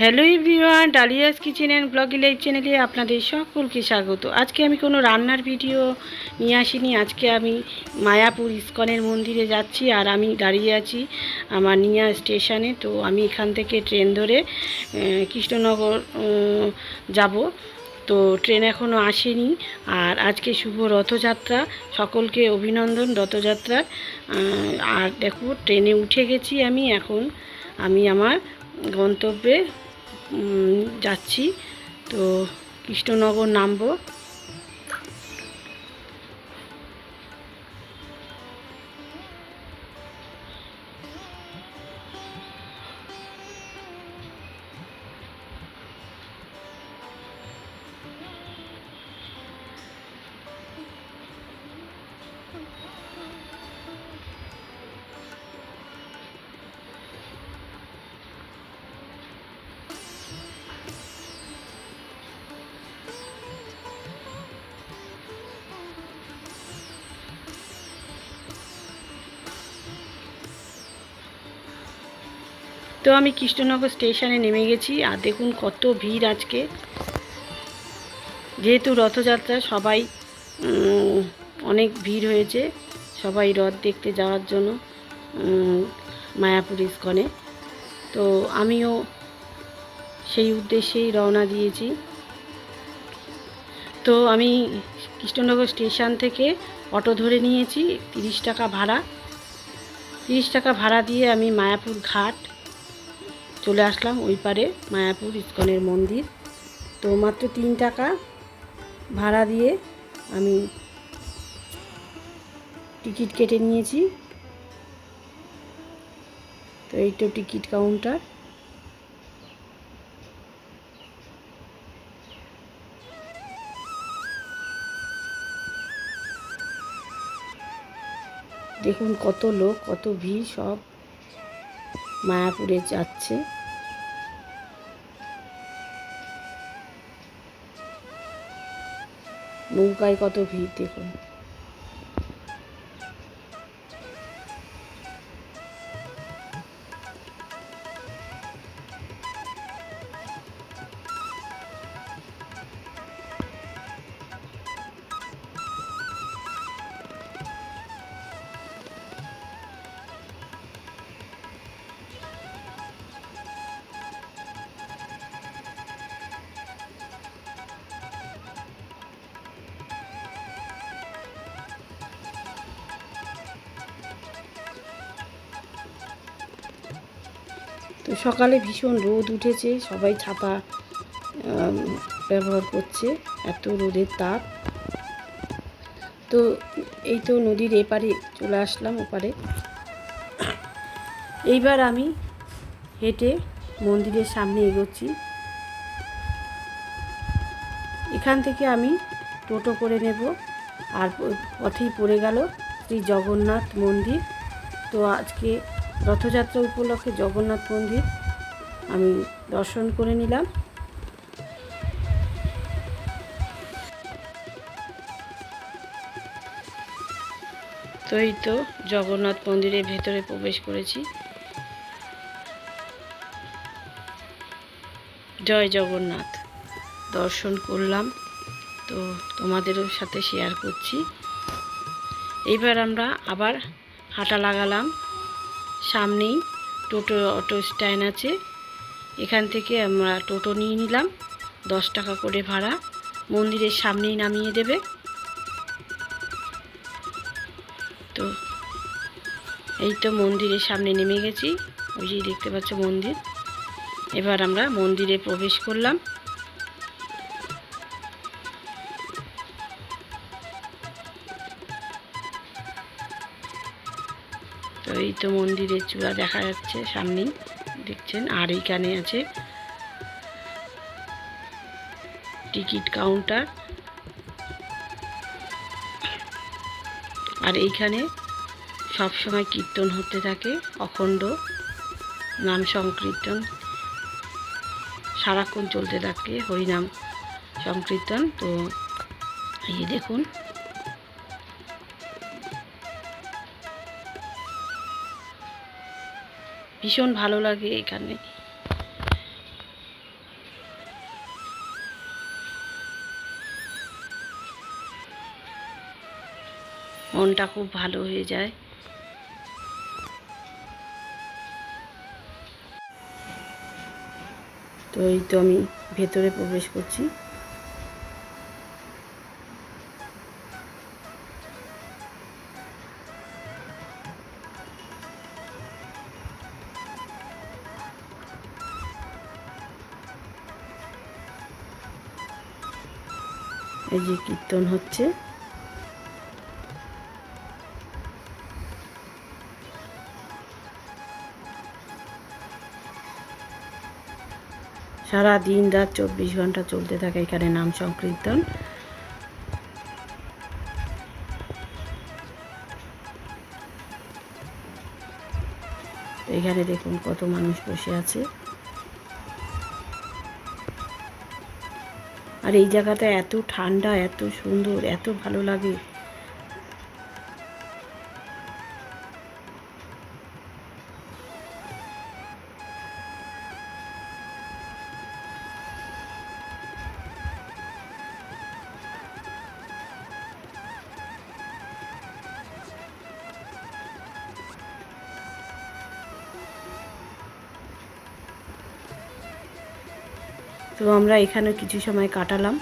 Hello everyone, Dalia's kitchen and blog live চ্যানেলে আপনাদের সকলকে স্বাগত। আজকে আমি কোনো রান্নার ভিডিও নিয়ে আসিনি। আজকে আমি মায়াপুর ইস্কনের মন্দিরে যাচ্ছি আর আমি দাঁড়িয়ে আছি আমার নিয়া স্টেশনে। তো আমি এখান থেকে ট্রেন ধরে কৃষ্ণনগর যাব। তো ট্রেন এখনও আসেনি। আর আজকে শুভ রথযাত্রা। সকলকে অভিনন্দন রথযাত্রার। আর দেখো, ট্রেনে উঠে গেছি আমি। এখন আমি আমার গন্তব্যে যাচ্ছি। তো কৃষ্ণনগর নামবো। তো আমি কৃষ্ণনগর স্টেশনে নেমে গেছি, আর দেখুন কত ভিড় আজকে। যেহেতু রথযাত্রা, সবাই অনেক ভিড় হয়েছে, সবাই রথ দেখতে যাওয়ার জন্য মায়াপুর ইস্কনে। তো আমিও সেই উদ্দেশ্যেই রওনা দিয়েছি। তো আমি কৃষ্ণনগর স্টেশন থেকে অটো ধরে নিয়েছি, তিরিশ টাকা ভাড়া। তিরিশ টাকা ভাড়া দিয়ে আমি মায়াপুর ঘাট চলে আসলাম ওই পারে মায়াপুর ইস্কনের মন্দির। তো মাত্র তিন টাকা ভাড়া দিয়ে আমি টিকিট কেটে নিয়েছি। তো এই তো টিকিট কাউন্টার। দেখুন কত লোক, কত ভিড়, সব মায়াপুরে যাচ্ছে। নৌকায় কত ভিড় দেখুন। তো সকালে ভীষণ রোদ উঠেছে, সবাই ছাতা ব্যবহার করছে, এত রোদের তাপ। তো এই তো নদীর এপারে চলে আসলাম, ওপারে। এইবার আমি হেঁটে মন্দিরের সামনে এগোচ্ছি। এখান থেকে আমি টোটো করে নেব, আর পথেই পড়ে গেল শ্রী জগন্নাথ মন্দির। তো আজকে রথযাত্রা উপলক্ষে জগন্নাথ মন্দির আমি দর্শন করে নিলাম। তো এই তো জগন্নাথ মন্দিরের ভেতরে প্রবেশ করেছি। জয় জগন্নাথ। দর্শন করলাম, তো তোমাদেরও সাথে শেয়ার করছি। এইবার আমরা আবার হাঁটা লাগালাম। সামনেই টোটো, অটো স্ট্যান্ড আছে। এখান থেকে আমরা টোটো নিয়ে নিলাম। দশ টাকা করে ভাড়া। মন্দিরের সামনেই নামিয়ে দেবে। তো এই তো মন্দিরের সামনে নেমে গেছি। ওই যে দেখতে পাচ্ছ মন্দির। এবার আমরা মন্দিরে প্রবেশ করলাম। তো মন্দিরের চূড়া দেখা যাচ্ছে সামনেই, দেখছেন? আর এইখানে আছে টিকিট কাউন্টার। আর এইখানে সবসময় কীর্তন হতে থাকে, অখণ্ড, নাম সংকীর্তন। সারাক্ষণ চলতে থাকে হরিনাম সংকীর্তন। তো এই দেখুন ভীষণ ভালো লাগে এখানে। মনটা খুব ভালো হয়ে যায়। তো এই তো আমি ভেতরে প্রবেশ করছি। এই যে কীর্তন হচ্ছে। সারা দিন রাত চব্বিশ ঘণ্টা চলতে থাকে এখানে নাম সংকীর্তন। এখানে দেখুন কত মানুষ বসে আছে। আর এই জায়গাটা এত ঠান্ডা এত সুন্দর এত ভালো লাগে। তো আমরা এখানে কিছু সময় কাটালাম।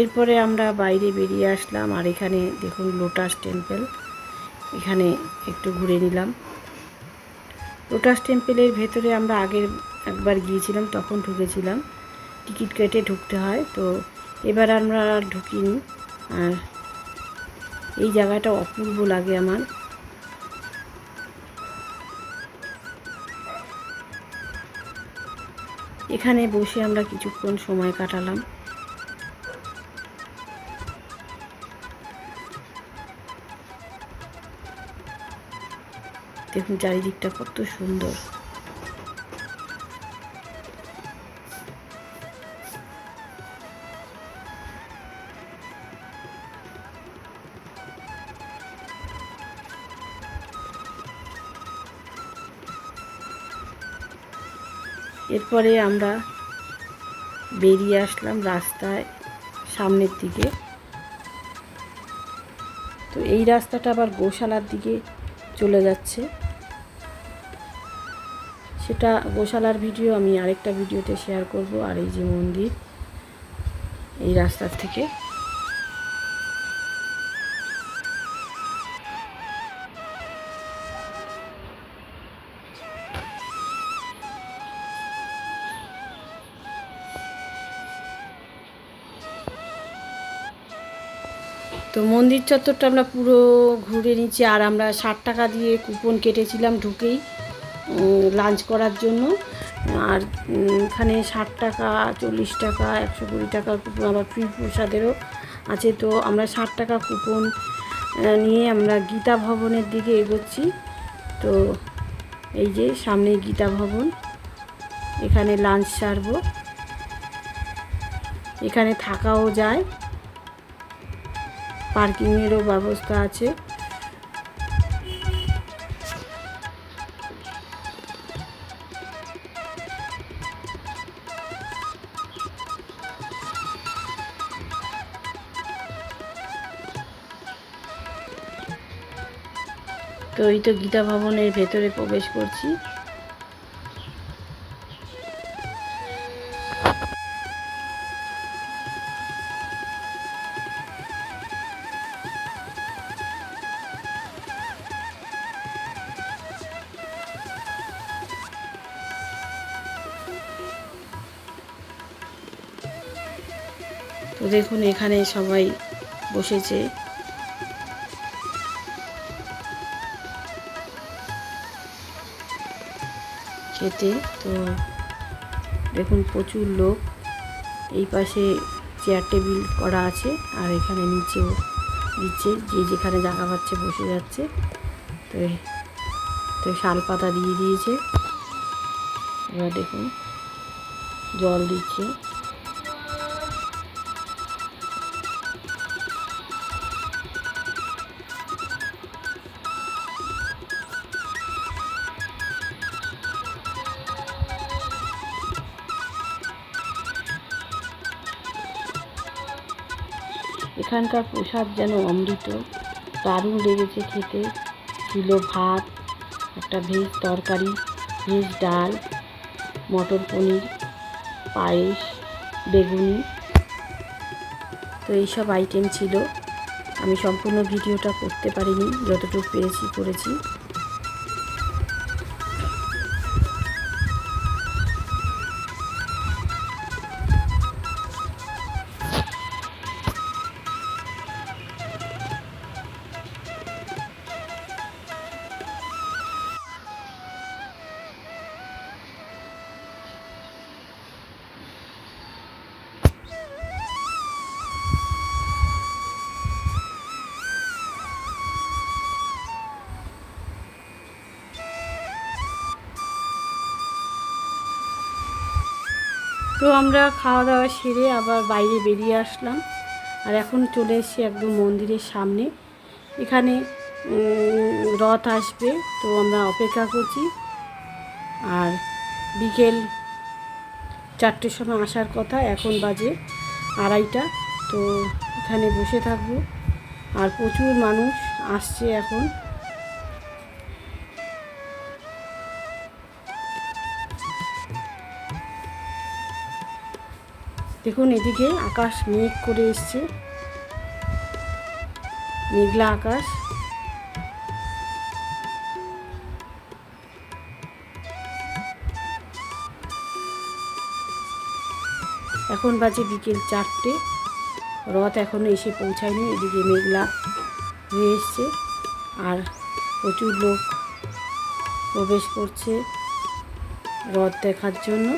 এরপরে আমরা বাইরে বেরিয়ে আসলাম আর এখানে দেখুন লোটাস টেম্পল এখানে একটু ঘুরে নিলাম। লোটাস টেম্পলের ভেতরে আমরা আগের একবার গিয়েছিলাম, তখন ঢুকেছিলাম। টিকিট কেটে ঢুকতে হয়, তো এবার আমরা ঢুকিনি। আর এই জায়গাটা অপূর্ব লাগে আমার। এখানে বসে আমরা কিছুক্ষণ সময় কাটালাম। দেখুন, চারিদিকটা কত সুন্দর। এরপরে আমরা বেরিয়ে আসলাম রাস্তায় সামনের দিকে। তো এই রাস্তাটা আবার গোশালার দিকে চলে যাচ্ছে। সেটা গোশালার ভিডিও আমি আরেকটা ভিডিওতে শেয়ার করব, আর এই যে মন্দির, এই রাস্তার থেকে। তো মন্দির চত্বরটা আমরা পুরো ঘুরে নিচ্ছি আর আমরা ষাট টাকা দিয়ে কুপন কেটেছিলাম ঢুকেই লাঞ্চ করার জন্য। আর এখানে ষাট টাকা, চল্লিশ টাকা, একশো কুড়ি টাকার কুপন আবার ফ্রি প্রসাদেরও আছে। তো আমরা ষাট টাকা কুপন নিয়ে আমরা গীতা ভবনের দিকে এগোচ্ছি। তো এই যে সামনে গীতা ভবন, এখানে লাঞ্চ সারবো। এখানে থাকাও যায়। পার্কিংয়েরও ব্যবস্থা আছে। তো এই তো গীতা ভবনের ভেতরে প্রবেশ করছি। তো দেখুন, এখানে সবাই বসেছে। খেতে, তো দেখুন, প্রচুর লোক। এই পাশে চেয়ার টেবিল করা আছে, আর এখানে নিচেও দিচ্ছে, যে যেখানে জায়গা পাচ্ছে বসে যাচ্ছে। তো তো শাল পাতা দিয়ে দিয়েছে। এবার দেখুন, জল দিচ্ছে। এখানকার প্রসাদ যেন অমৃত। দারুণ লেগেছে খেতে। ছিল ভাত, একটা ভেজ তরকারি, ভেজ ডাল, মটর পনির, পায়েস, বেগুনি। তো এইসব আইটেম ছিল। আমি সম্পূর্ণ ভিডিওটা করতে পারিনি, যতটুকু পেরেছি করেছি। তো আমরা খাওয়া দাওয়া সেরে আবার বাইরে বেরিয়ে আসলাম। আর এখন চলে এসেছি একদম মন্দিরের সামনে। এখানে রথ আসবে, তো আমরা অপেক্ষা করছি। আর বিকেল চারটের সময় আসার কথা, এখন বাজে আড়াইটা। তো এখানে বসে থাকব। আর প্রচুর মানুষ আসছে এখন। দেখুন, এদিকে আকাশ মেঘ করে এসছে। মেঘলা আকাশ। এখন বাজে বিকেল চারটে। রথ এখনও এসে পৌঁছায়নি, এদিকে মেঘলা হয়ে এসছে। আর প্রচুর লোক প্রবেশ করছে রথ দেখার জন্য।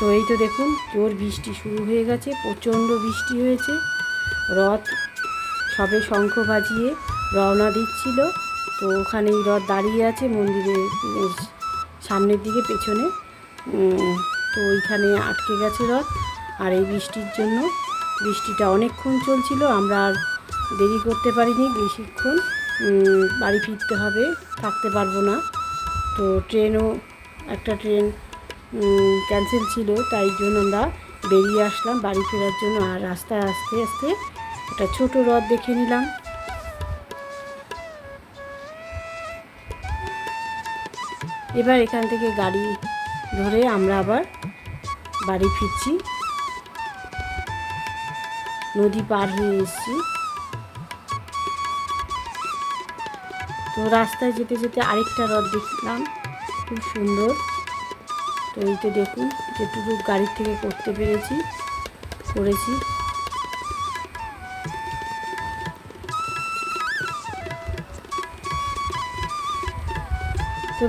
তো এই তো দেখুন, জোর বৃষ্টি শুরু হয়ে গেছে, প্রচণ্ড বৃষ্টি হয়েছে। রথ, সবে শঙ্খ বাজিয়ে রওনা দিচ্ছিল। তো ওখানেই রথ দাঁড়িয়ে আছে মন্দিরের সামনের দিকে পেছনে। তো ওইখানে আটকে গেছে রথ। আর এই বৃষ্টির জন্য বৃষ্টিটা অনেকক্ষণ চলছিল, আমরা আর দেরি করতে পারিনি বেশিক্ষণ। বাড়ি ফিরতে হবে, থাকতে পারব না। তো ট্রেনও, একটা ট্রেন ক্যান্সেল ছিল, তাই জন্য আমরা বেরিয়ে আসলাম বাড়ি ফেরার জন্য। আর রাস্তায় আস্তে আস্তে একটা ছোট হ্রদ দেখে নিলাম। এবার এখান থেকে গাড়ি ধরে আমরা আবার বাড়ি ফিরছি। নদী পার হয়ে এসেছি। তো রাস্তায় যেতে যেতে আরেকটা হ্রদ দেখলাম। খুব সুন্দর। তো এই তো দেখুন যেটুকু গাড়ির থেকে করতে পেরেছি করেছি।